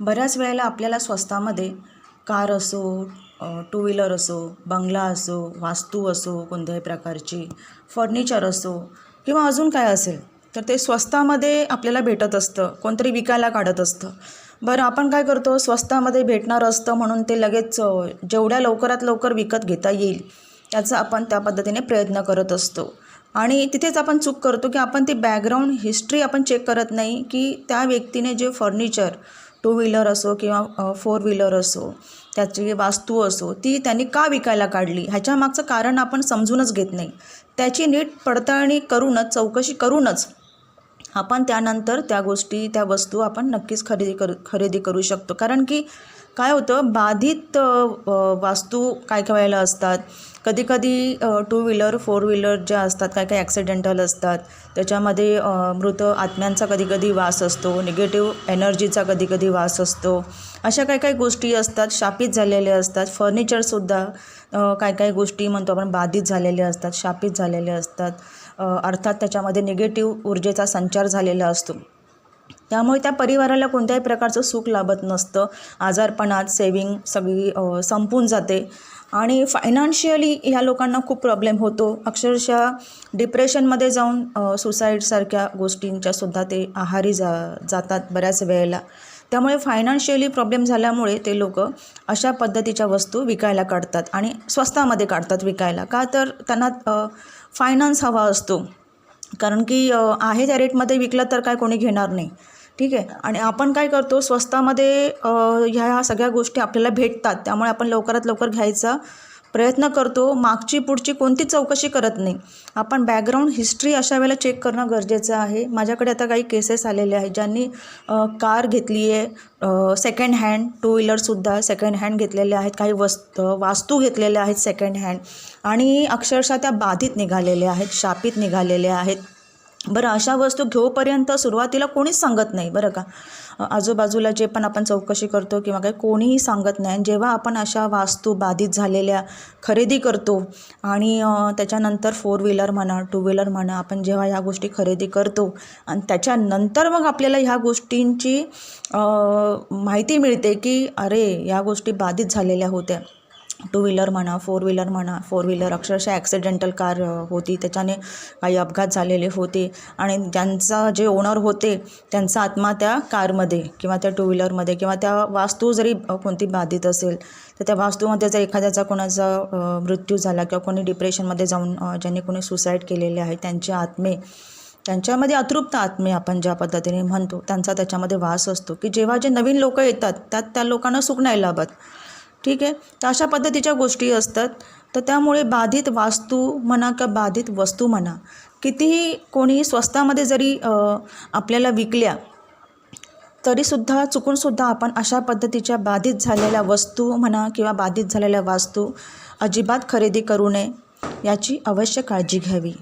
बऱ्याच वेळेला आपल्याला स्वस्तामध्ये कार असो टू व्हीलर असो बंगला असो वास्तू असो कोणत्याही प्रकारची फर्निचर असो किंवा अजून काय असेल तर ते स्वस्तामध्ये आपल्याला भेटत असतं कोणतरी विकायला काढत असतं. बरं आपण काय करतो? स्वस्तामध्ये भेटणार असतं म्हणून ते लगेच जेवढ्या लवकरात लवकर विकत घेता येईल त्याचा आपण त्या पद्धतीने प्रयत्न करत असतो. आणि तिथेच आपण चूक करतो की आपण ती बॅकग्राऊंड हिस्ट्री आपण चेक करत नाही की त्या व्यक्तीने जे फर्निचर टू व्हीलर असो किंवा फोर व्हीलर असो त्याची वास्तू असो ती त्यांनी का विकायला काढली? ह्याच्या मागचं कारण आपण समजूनच घेत नाही. त्याची नीट पडताळणी करूनच चौकशी करूनच आपण त्यानंतर त्या गोष्टी त्या वस्तू आपण नक्कीच खरेदी कर खरेदी करू शकतो. कारण की काय होतं? बाधित वास्तू काय काय वेळेला असतात? कधीकधी टू व्हीलर फोर व्हीलर ज्या असतात काय काय ॲक्सिडेंटल असतात. त्याच्यामध्ये मृत आत्म्यांचा कधीकधी वास असतो निगेटिव्ह एनर्जीचा कधीकधी वास असतो. अशा काही काही गोष्टी असतात शापित झालेल्या असतात. फर्निचरसुद्धा काय काय गोष्टी म्हणतो आपण बाधित झालेल्या असतात शापित झालेल्या असतात. अर्थात त्याच्यामध्ये निगेटिव्ह ऊर्जेचा संचार झालेला असतो. त्यामुळे त्या परिवाराला कोणत्याही प्रकारचं सुख लाभत नसतं. आजारपणात सेविंग सगळी संपून जाते. आणि फायनान्शियली ह्या लोकांना खूप प्रॉब्लेम होतो. अक्षरशः डिप्रेशनमध्ये जाऊन सुसाईडसारख्या गोष्टींच्या सुद्धा ते आहारी जा जातात बऱ्याच वेळेला. त्यामुळे फायनान्शियली प्रॉब्लेम झाल्यामुळे ते लोक अशा पद्धतीच्या वस्तू विकायला काढतात आणि स्वस्तामध्ये काढतात विकायला. का तर त्यांना फायनान्स हवा असतो. कारण की आहे त्या रेटमध्ये विकलं तर काय कोणी घेणार नाही. ठीक आहे? आणि आपण काय करतो स्वस्तामध्ये ह्या ह्या सगळ्या गोष्टी आपल्याला भेटतात. त्यामुळे आपण लवकरात लवकर घ्यायचा. प्रयत्न करतो मागची पुढची कोणतीच चौकशी करत नाही. आपण बॅकग्राऊंड हिस्ट्री अशा वेळेला चेक करणं गरजेचं आहे. माझ्याकडे आता काही केसेस आलेले आहेत ज्यांनी कार घेतली आहे. सेकंड हँड टू व्हीलरसुद्धा सेकंड हँड घेतलेले आहेत. काही वस्त वास्तू घेतलेल्या आहेत सेकंड हँड आणि अक्षरशः त्या बाधित निघालेल्या आहेत शापित निघालेल्या आहेत. बरं अशा वस्तू घेऊपर्यंत सुरुवातीला कोणीच सांगत नाही बरं का. आजूबाजूला जे पण आपण चौकशी करतो किंवा काही कोणीही सांगत नाही आणि जेव्हा आपण अशा वास्तू बाधित झालेल्या खरेदी करतो आणि त्याच्यानंतर फोर व्हीलर म्हणा टू व्हीलर म्हणा आपण जेव्हा ह्या गोष्टी खरेदी करतो आणि त्याच्यानंतर मग आपल्याला ह्या गोष्टींची माहिती मिळते की अरे या गोष्टी बाधित झालेल्या होत्या. टू व्हीलर म्हणा फोर व्हीलर म्हणा फोर व्हीलर अक्षरशः ॲक्सिडेंटल कार होती. त्याच्याने काही अपघात झालेले होते. आणि ज्यांचा जे ओनर होते त्यांचा आत्मा त्या कारमध्ये किंवा त्या टू व्हीलरमध्ये किंवा त्या वास्तू जरी कोणती बाधित असेल तर त्या वास्तूमध्ये जर एखाद्याचा कोणाचा मृत्यू झाला किंवा कोणी डिप्रेशनमध्ये जाऊन ज्यांनी कोणी सुसाईड केलेले आहे त्यांचे आत्मे त्यांच्यामध्ये अतृप्त आत्मे आपण ज्या पद्धतीने म्हणतो त्यांचा त्याच्यामध्ये वास असतो. की जेव्हा जे नवीन लोक येतात त्यात त्या लोकांना सुख नाही लाभत. ठीक आहे? तर अशा पद्धतीच्या गोष्टी असतात. तर त्यामुळे बाधित वास्तू म्हणा किंवा बाधित वस्तू म्हणा कितीही कोणी स्वस्तामध्ये जरी आपल्याला विकल्या तरीसुद्धा चुकूनसुद्धा आपण अशा पद्धतीच्या बाधित झालेल्या वस्तू म्हणा किंवा बाधित झालेल्या वास्तू अजिबात खरेदी करू नये याची अवश्य काळजी घ्यावी.